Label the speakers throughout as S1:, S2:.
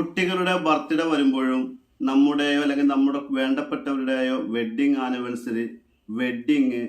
S1: കുട്ടികളുടെ ബർത്ത്ഡേ വരുമ്പോഴും നമ്മുടെയോ അല്ലെങ്കിൽ നമ്മുടെ വേണ്ടപ്പെട്ടവരുടെയോ wedding anniversary wedding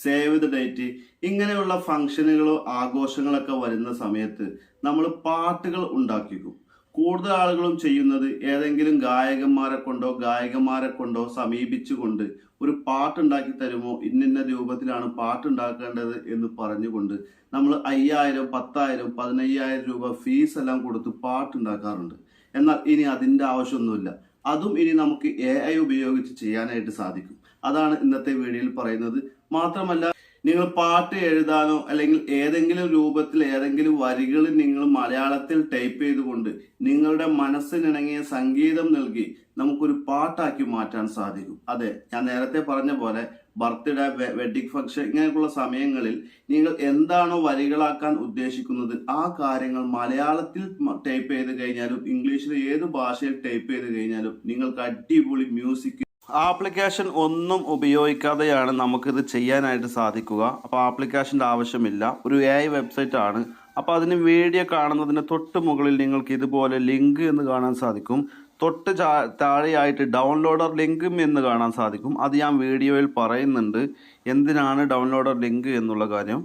S1: save the date ഇങ്ങനെയുള്ള ഫംഗ്ഷനുകളോ ആഘോഷങ്ങളൊക്കെ വരുന്ന സമയത്ത് നമ്മൾ പാട്ടുകൾ ഉണ്ടാക്കിക്കും. കൂടുതൽ ആളുകളും ചെയ്യുന്നത് ഏതെങ്കിലും ഗായകന്മാരെ കൊണ്ടോ ഗായകന്മാരെ കൊണ്ടോ സമീപിച്ചുകൊണ്ട് ഒരു പാട്ടുണ്ടാക്കി തരുമോ ഇന്നിന്ന രൂപത്തിലാണ് പാട്ടുണ്ടാക്കേണ്ടത് എന്ന് പറഞ്ഞുകൊണ്ട് നമ്മൾ അയ്യായിരം പത്തായിരം പതിനയ്യായിരം രൂപ ഫീസ് എല്ലാം കൊടുത്ത് പാട്ടുണ്ടാക്കാറുണ്ട്. എന്നാൽ ഇനി അതിന്റെ ആവശ്യമൊന്നുമില്ല. അതും ഇനി നമുക്ക് എ ഐ ഉപയോഗിച്ച് ചെയ്യാനായിട്ട് സാധിക്കും. അതാണ് ഇന്നത്തെ വീഡിയോയിൽ പറയുന്നത്. മാത്രമല്ല നിങ്ങൾ പാട്ട് എഴുതാനോ അല്ലെങ്കിൽ ഏതെങ്കിലും രൂപത്തിൽ ഏതെങ്കിലും വരികൾ നിങ്ങൾ മലയാളത്തിൽ ടൈപ്പ് ചെയ്തുകൊണ്ട് നിങ്ങളുടെ മനസ്സിനിണങ്ങിയ സംഗീതം നൽകി നമുക്കൊരു പാട്ടാക്കി മാറ്റാൻ സാധിക്കും. അതെ ഞാൻ നേരത്തെ പറഞ്ഞ പോലെ ബർത്ത്ഡേ വെഡിങ് ഫംഗ്ഷൻ ഇങ്ങനെയൊക്കെയുള്ള സമയങ്ങളിൽ നിങ്ങൾ എന്താണോ വരികളാക്കാൻ ഉദ്ദേശിക്കുന്നത് ആ കാര്യങ്ങൾ മലയാളത്തിൽ ടൈപ്പ് ചെയ്ത് കഴിഞ്ഞാലും ഇംഗ്ലീഷിൽ ഏത് ഭാഷയിൽ ടൈപ്പ് ചെയ്ത് കഴിഞ്ഞാലും നിങ്ങൾക്ക് അടിപൊളി മ്യൂസിക് ആപ്ലിക്കേഷൻ ഒന്നും ഉപയോഗിക്കാതെയാണ് നമുക്കിത് ചെയ്യാനായിട്ട് സാധിക്കുക. അപ്പോൾ ആപ്ലിക്കേഷന്റെ ആവശ്യമില്ല. ഒരു എ ഐ വെബ്സൈറ്റ് ആണ്. അപ്പോൾ അതിന് വീഡിയോ കാണുന്നതിന് തൊട്ട് മുകളിൽ നിങ്ങൾക്ക് ഇതുപോലെ ലിങ്ക് എന്ന് കാണാൻ സാധിക്കും. തൊട്ട് താഴെയായിട്ട് ഡൗൺലോഡർ ലിങ്കും എന്ന് കാണാൻ സാധിക്കും. അത് ഞാൻ വീഡിയോയിൽ പറയുന്നുണ്ട്. എന്തിനാണ് ഡൗൺലോഡർ ലിങ്ക് എന്നുള്ള കാര്യം.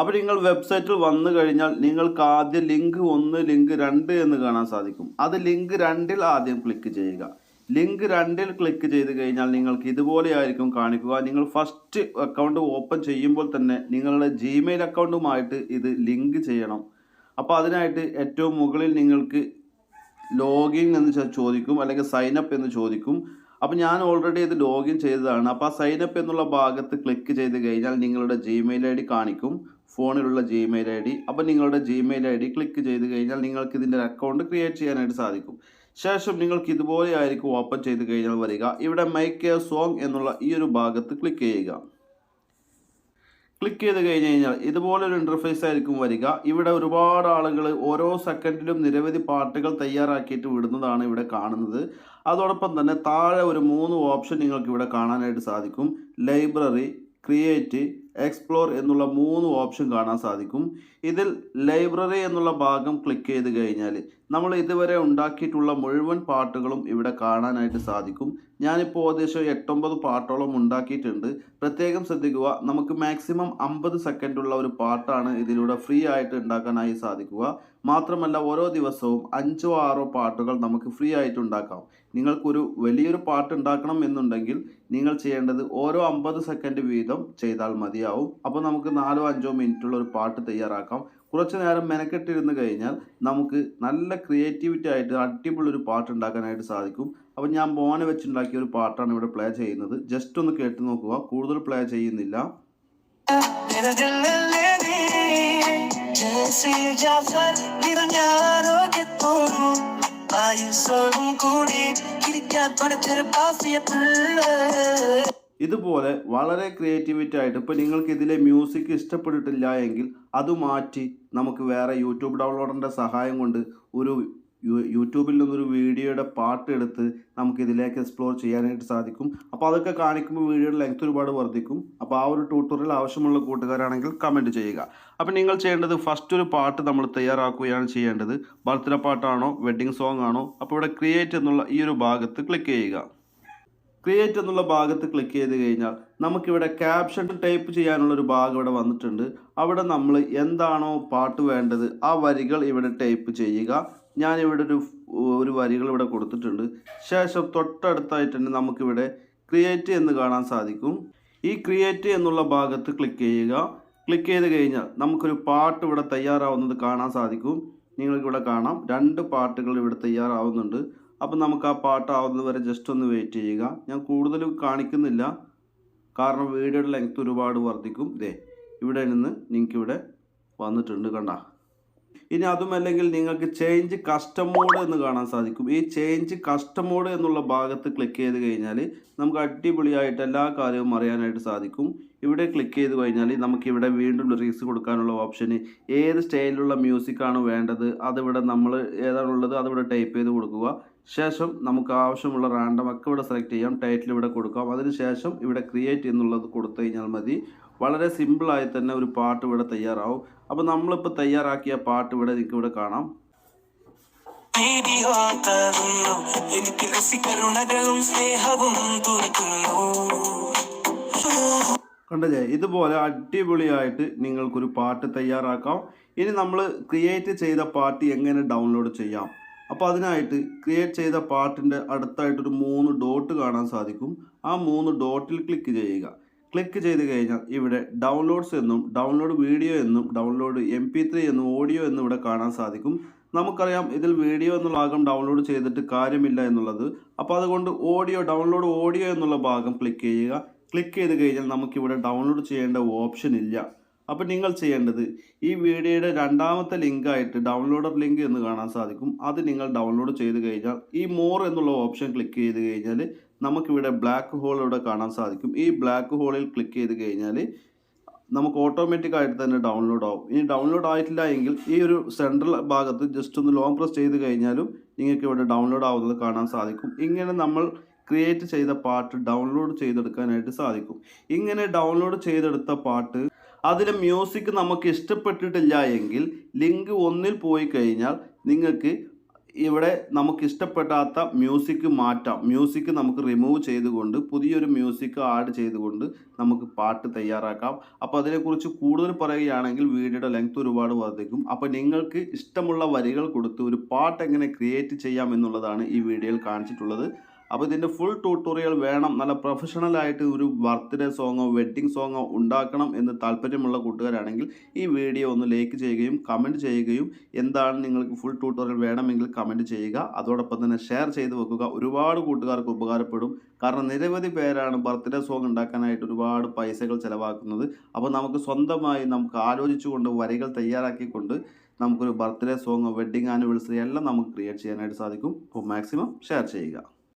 S1: അപ്പോൾ നിങ്ങൾ വെബ്സൈറ്റിൽ വന്നു കഴിഞ്ഞാൽ നിങ്ങൾക്ക് ആദ്യം ലിങ്ക് ഒന്ന് ലിങ്ക് രണ്ട് എന്ന് കാണാൻ സാധിക്കും. അത് ലിങ്ക് രണ്ടിൽ ആദ്യം ക്ലിക്ക് ചെയ്യുക. ലിങ്ക് രണ്ടിൽ ക്ലിക്ക് ചെയ്ത് കഴിഞ്ഞാൽ നിങ്ങൾക്ക് ഇതുപോലെ ആയിരിക്കും കാണിക്കുക. നിങ്ങൾ ഫസ്റ്റ് അക്കൗണ്ട് ഓപ്പൺ ചെയ്യുമ്പോൾ തന്നെ നിങ്ങളുടെ ജിമെയിൽ അക്കൗണ്ടുമായിട്ട് ഇത് ലിങ്ക് ചെയ്യണം. അപ്പോൾ അതിനായിട്ട് ഏറ്റവും മുകളിൽ നിങ്ങൾക്ക് ലോഗിൻ എന്ന് ചോദിക്കും അല്ലെങ്കിൽ സൈൻ അപ്പ് എന്ന് ചോദിക്കും. അപ്പോൾ ഞാൻ ഓൾറെഡി ഇത് ലോഗിൻ ചെയ്തതാണ്. അപ്പോൾ ആ സൈൻ അപ്പ് എന്നുള്ള ഭാഗത്ത് ക്ലിക്ക് ചെയ്ത് കഴിഞ്ഞാൽ നിങ്ങളുടെ ജിമെയിൽ ഐ ഡി കാണിക്കും. ഫോണിലുള്ള ജിമെയിൽ ഐ ഡി. അപ്പോൾ നിങ്ങളുടെ ജിമെയിൽ ഐ ഡി ക്ലിക്ക് ചെയ്ത് കഴിഞ്ഞാൽ നിങ്ങൾക്ക് ഇതിന്റെ അക്കൗണ്ട് ക്രിയേറ്റ് ചെയ്യാനായിട്ട് സാധിക്കും. ശേഷം നിങ്ങൾക്ക് ഇതുപോലെ ആയിരിക്കും ഓപ്പൺ ചെയ്ത് കഴിഞ്ഞാൽ വരിക. ഇവിടെ മൈക്ക് എ സോങ് എന്നുള്ള ഈ ഒരു ഭാഗത്ത് ക്ലിക്ക് ചെയ്യുക. ക്ലിക്ക് ചെയ്ത് കഴിഞ്ഞ് കഴിഞ്ഞാൽ ഇതുപോലൊരു ഇന്റർഫേസ് ആയിരിക്കും വരിക. ഇവിടെ ഒരുപാട് ആളുകൾ ഓരോ സെക്കൻഡിലും നിരവധി പാർട്ടുകൾ തയ്യാറാക്കിയിട്ട് വിടുന്നതാണ് ഇവിടെ കാണുന്നത്. അതോടൊപ്പം തന്നെ താഴെ ഒരു മൂന്ന് ഓപ്ഷൻ നിങ്ങൾക്ക് ഇവിടെ കാണാനായിട്ട് സാധിക്കും. ലൈബ്രറി ക്രിയേറ്റ് എക്സ്പ്ലോർ എന്നുള്ള മൂന്ന് ഓപ്ഷൻ കാണാൻ സാധിക്കും. ഇതിൽ ലൈബ്രറി എന്നുള്ള ഭാഗം ക്ലിക്ക് ചെയ്ത് കഴിഞ്ഞാൽ നമ്മൾ ഇതുവരെ ഉണ്ടാക്കിയിട്ടുള്ള മുഴുവൻ പാട്ടുകളും ഇവിടെ കാണാനായിട്ട് സാധിക്കും. ഞാനിപ്പോൾ ഏകദേശം എട്ടൊമ്പത് പാട്ടോളം ഉണ്ടാക്കിയിട്ടുണ്ട്. പ്രത്യേകം ശ്രദ്ധിക്കുക നമുക്ക് മാക്സിമം അമ്പത് സെക്കൻഡുള്ള ഒരു പാട്ടാണ് ഇതിലൂടെ ഫ്രീ ആയിട്ട് ഉണ്ടാക്കാനായി സാധിക്കുക. മാത്രമല്ല ഓരോ ദിവസവും അഞ്ചോ ആറോ പാട്ടുകൾ നമുക്ക് ഫ്രീ ആയിട്ട് ഉണ്ടാക്കാം. നിങ്ങൾക്കൊരു വലിയൊരു പാട്ട് ഉണ്ടാക്കണം എന്നുണ്ടെങ്കിൽ നിങ്ങൾ ചെയ്യേണ്ടത് ഓരോ അമ്പത് സെക്കൻഡ് വീതം ചെയ്താൽ മതിയാവും. അപ്പോൾ നമുക്ക് നാലോ അഞ്ചോ മിനിറ്റുള്ള ഒരു പാട്ട് തയ്യാറാക്കാം. കുറച്ച് നേരം മെനക്കെട്ടിരുന്ന് കഴിഞ്ഞാൽ നമുക്ക് നല്ല ക്രിയേറ്റിവിറ്റി ആയിട്ട് അടിപൊളി ഒരു പാട്ട് ഉണ്ടാക്കാനായിട്ട് സാധിക്കും. അപ്പം ഞാൻ ബോനെ വെച്ചുണ്ടാക്കിയ ഒരു പാട്ടാണ് ഇവിടെ പ്ലേ ചെയ്യുന്നത്. ജസ്റ്റ് ഒന്ന് കേട്ട് നോക്കുക. കൂടുതൽ പ്ലേ ചെയ്യുന്നില്ല.
S2: കൂടി പഠിച്ചൊരു
S1: ഇതുപോലെ വളരെ ക്രിയേറ്റിവിറ്റി ആയിട്ട് ഇപ്പോൾ നിങ്ങൾക്ക് ഇതിലെ മ്യൂസിക് ഇഷ്ടപ്പെട്ടിട്ടില്ല എങ്കിൽ അത് മാറ്റി നമുക്ക് വേറെ യൂട്യൂബ് ഡൗൺലോഡറിന്റെ സഹായം കൊണ്ട് ഒരു യൂട്യൂബിൽ നിന്നൊരു വീഡിയോയുടെ പാട്ട് എടുത്ത് നമുക്ക് ഇതിലേക്ക് എക്സ്പ്ലോർ ചെയ്യാനായിട്ട് സാധിക്കും. അപ്പോൾ അതൊക്കെ കാണിക്കുമ്പോൾ വീഡിയോയുടെ ലെങ്ത് ഒരുപാട് വർദ്ധിക്കും. അപ്പോൾ ആ ഒരു ട്യൂട്ടോറിയൽ ആവശ്യമുള്ള കൂട്ടുകാരാണെങ്കിൽ കമന്റ് ചെയ്യുക. അപ്പോൾ നിങ്ങൾ ചെയ്യേണ്ടത് ഫസ്റ്റ് ഒരു പാട്ട് നമ്മൾ തയ്യാറാക്കുകയാണ് ചെയ്യേണ്ടത്. ബർത്ത്ഡേ പാട്ടാണോ വെഡ്ഡിങ് സോങ് ആണോ അപ്പോൾ ഇവിടെ ക്രിയേറ്റ് എന്നുള്ള ഈ ഒരു ഭാഗത്ത് ക്ലിക്ക് ചെയ്യുക. ക്രിയേറ്റ് എന്നുള്ള ഭാഗത്ത് ക്ലിക്ക് ചെയ്ത് കഴിഞ്ഞാൽ നമുക്കിവിടെ ക്യാപ്ഷൻ ടൈപ്പ് ചെയ്യാനുള്ള ഒരു ഭാഗം ഇവിടെ വന്നിട്ടുണ്ട്. അവിടെ നമ്മൾ എന്താണോ പാട്ട് വേണ്ടത് ആ വരികൾ ഇവിടെ ടൈപ്പ് ചെയ്യുക. ഞാനിവിടെ ഒരു ഒരു വരികൾ ഇവിടെ കൊടുത്തിട്ടുണ്ട്. ശേഷം തൊട്ടടുത്തായിട്ട് തന്നെ നമുക്കിവിടെ ക്രിയേറ്റ് എന്ന് കാണാൻ സാധിക്കും. ഈ ക്രിയേറ്റ് എന്നുള്ള ഭാഗത്ത് ക്ലിക്ക് ചെയ്യുക. ക്ലിക്ക് ചെയ്ത് കഴിഞ്ഞാൽ നമുക്കൊരു പാട്ട് ഇവിടെ തയ്യാറാവുന്നത് കാണാൻ സാധിക്കും. നിങ്ങൾക്കിവിടെ കാണാം. രണ്ട് പാട്ടുകൾ ഇവിടെ തയ്യാറാവുന്നുണ്ട്. അപ്പം നമുക്ക് ആ പാട്ടാവുന്നത് വരെ ജസ്റ്റ് ഒന്ന് വെയിറ്റ് ചെയ്യുക. ഞാൻ കൂടുതൽ കാണിക്കുന്നില്ല. കാരണം വീഡിയോയുടെ ലെങ്ത് ഒരുപാട് വർദ്ധിക്കും. ദേ ഇവിടെ നിന്ന് നിങ്ങൾക്ക് ഇവിടെ വന്നിട്ടുണ്ട് കണ്ട. ഇനി അതുമല്ലെങ്കിൽ നിങ്ങൾക്ക് ചേഞ്ച് കസ്റ്റം മോഡ് എന്ന് കാണാൻ സാധിക്കും. ഈ ചേഞ്ച് കസ്റ്റം മോഡ് എന്നുള്ള ഭാഗത്ത് ക്ലിക്ക് ചെയ്ത് കഴിഞ്ഞാൽ നമുക്ക് അടിപൊളിയായിട്ട് എല്ലാ കാര്യവും അറിയാനായിട്ട് സാധിക്കും. ഇവിടെ ക്ലിക്ക് ചെയ്ത് കഴിഞ്ഞാൽ നമുക്ക് ഇവിടെ വീണ്ടും ലിറിക്സ് കൊടുക്കാനുള്ള ഓപ്ഷന് ഏത് സ്റ്റൈലിലുള്ള മ്യൂസിക്കാണ് വേണ്ടത്? അതിവിടെ നമ്മൾ ഏതാണുള്ളത്? അതിവിടെ ടൈപ്പ് ചെയ്ത് കൊടുക്കുക. ശേഷം നമുക്ക് ആവശ്യമുള്ള റാൻഡം ഒക്കെ ഇവിടെ സെലക്ട് ചെയ്യാം. ടൈറ്റിൽ ഇവിടെ കൊടുക്കാം. അതിനുശേഷം ഇവിടെ ക്രിയേറ്റ് എന്നുള്ളത് കൊടുത്തു കഴിഞ്ഞാൽ മതി. വളരെ സിമ്പിളായി തന്നെ ഒരു പാട്ട് ഇവിടെ തയ്യാറാവും. അപ്പോൾ നമ്മളിപ്പോൾ തയ്യാറാക്കിയ പാട്ട് ഇവിടെ നിങ്ങൾക്ക് ഇവിടെ കാണാം.
S2: കണ്ടല്ലേ തരുന്നു എനിക്ക് രസികരുണകളും സ്നേഹവും തുറക്കുന്നു.
S1: കണ്ടില്ലേ ഇതുപോലെ അടിപൊളിയായിട്ട് നിങ്ങൾക്കൊരു പാട്ട് തയ്യാറാക്കാം. ഇനി നമ്മൾ ക്രിയേറ്റ് ചെയ്ത പാട്ട് എങ്ങനെ ഡൗൺലോഡ് ചെയ്യാം? അപ്പോൾ അതിനായിട്ട് ക്രിയേറ്റ് ചെയ്ത പാർട്ടിന്റെ അടുത്തായിട്ടൊരു മൂന്ന് ഡോട്ട് കാണാൻ സാധിക്കും. ആ മൂന്ന് ഡോട്ടിൽ ക്ലിക്ക് ചെയ്യുക. ക്ലിക്ക് ചെയ്ത് കഴിഞ്ഞാൽ ഇവിടെ ഡൗൺലോഡ്സ് എന്നും ഡൗൺലോഡ് വീഡിയോ എന്നും ഡൗൺലോഡ് എം പി ത്രീ എന്നും ഓഡിയോ എന്നും ഇവിടെ കാണാൻ സാധിക്കും. നമുക്കറിയാം ഇതിൽ വീഡിയോ എന്നുള്ള ഭാഗം ഡൗൺലോഡ് ചെയ്തിട്ട് കാര്യമില്ല എന്നുള്ളത്. അപ്പോൾ അതുകൊണ്ട് ഓഡിയോ ഡൗൺലോഡ് ഓഡിയോ എന്നുള്ള ഭാഗം ക്ലിക്ക് ചെയ്യുക. ക്ലിക്ക് ചെയ്ത് കഴിഞ്ഞാൽ നമുക്കിവിടെ ഡൗൺലോഡ് ചെയ്യേണ്ട ഓപ്ഷൻ ഇല്ല. അപ്പോൾ നിങ്ങൾ ചെയ്യേണ്ടത് ഈ വീഡിയോയുടെ രണ്ടാമത്തെ ലിങ്കായിട്ട് ഡൗൺലോഡർ ലിങ്ക് എന്ന് കാണാൻ സാധിക്കും. അത് നിങ്ങൾ ഡൗൺലോഡ് ചെയ്ത് കഴിഞ്ഞാൽ ഈ മോർ എന്നുള്ള ഓപ്ഷൻ ക്ലിക്ക് ചെയ്ത് കഴിഞ്ഞാൽ നമുക്കിവിടെ ബ്ലാക്ക് ഹോൾ ഇവിടെ കാണാൻ സാധിക്കും. ഈ ബ്ലാക്ക് ഹോളിൽ ക്ലിക്ക് ചെയ്ത് കഴിഞ്ഞാൽ നമുക്ക് ഓട്ടോമാറ്റിക്കായിട്ട് തന്നെ ഡൗൺലോഡ് ആവും. ഇനി ഡൗൺലോഡ് ആയിട്ടില്ല എങ്കിൽ ഈ ഒരു സെൻട്രൽ ഭാഗത്ത് ജസ്റ്റ് ഒന്ന് ലോങ് പ്രസ് ചെയ്ത് കഴിഞ്ഞാലും നിങ്ങൾക്ക് ഇവിടെ ഡൗൺലോഡ് ആവുന്നത് കാണാൻ സാധിക്കും. ഇങ്ങനെ നമ്മൾ ക്രിയേറ്റ് ചെയ്ത പാട്ട് ഡൗൺലോഡ് ചെയ്തെടുക്കാനായിട്ട് സാധിക്കും. ഇങ്ങനെ ഡൗൺലോഡ് ചെയ്തെടുത്ത പാട്ട് അതിലെ മ്യൂസിക് നമുക്ക് ഇഷ്ടപ്പെട്ടിട്ടില്ല എങ്കിൽ ലിങ്ക് ഒന്നിൽ പോയി കഴിഞ്ഞാൽ നിങ്ങൾക്ക് ഇവിടെ നമുക്ക് ഇഷ്ടപ്പെടാത്ത മ്യൂസിക് മാറ്റാം. മ്യൂസിക് നമുക്ക് റിമൂവ് ചെയ്തുകൊണ്ട് പുതിയൊരു മ്യൂസിക് ആഡ് ചെയ്തുകൊണ്ട് നമുക്ക് പാട്ട് തയ്യാറാക്കാം. അപ്പോൾ അതിനെക്കുറിച്ച് കൂടുതൽ പറയുകയാണെങ്കിൽ വീഡിയോയുടെ ലെങ്ത് ഒരുപാട് വർദ്ധിക്കും. അപ്പോൾ നിങ്ങൾക്ക് ഇഷ്ടമുള്ള വരികൾ കൊടുത്ത് ഒരു പാട്ട് എങ്ങനെ ക്രിയേറ്റ് ചെയ്യാം എന്നുള്ളതാണ് ഈ വീഡിയോയിൽ കാണിച്ചിട്ടുള്ളത്. അപ്പോൾ ഇതിന്റെ ഫുൾ ട്യൂട്ടോറിയൽ വേണം. നല്ല പ്രൊഫഷണലായിട്ട് ഒരു ബർത്ത്ഡേ സോങ്ങോ വെഡ്ഡിംഗ് സോങ്ങോ ഉണ്ടാക്കണം എന്ന് താല്പര്യമുള്ള കൂട്ടുകാരാണെങ്കിൽ ഈ വീഡിയോ ഒന്ന് ലൈക്ക് ചെയ്യുകയും കമന്റ് ചെയ്യുകയും എന്താണ് നിങ്ങൾക്ക് ഫുൾ ട്യൂട്ടോറിയൽ വേണമെങ്കിൽ കമന്റ് ചെയ്യുക. അതോടൊപ്പം തന്നെ ഷെയർ ചെയ്ത് വെക്കുക. ഒരുപാട് കൂട്ടുകാർക്ക് ഉപകാരപ്പെടും. കാരണം നിരവധി പേരാണ് ബർത്ത്ഡേ സോങ് ഉണ്ടാക്കാനായിട്ട് ഒരുപാട് പൈസകൾ ചിലവാക്കുന്നത്. അപ്പോൾ നമുക്ക് സ്വന്തമായി നമുക്ക് ആലോചിച്ചുകൊണ്ട് വരികൾ തയ്യാറാക്കിക്കൊണ്ട് നമുക്കൊരു ബർത്ത്ഡേ സോങ് വെഡ്ഡിങ് ആനിവേഴ്സറി എല്ലാം നമുക്ക് ക്രിയേറ്റ് ചെയ്യാനായിട്ട് സാധിക്കും. അപ്പോൾ മാക്സിമം ഷെയർ ചെയ്യുക.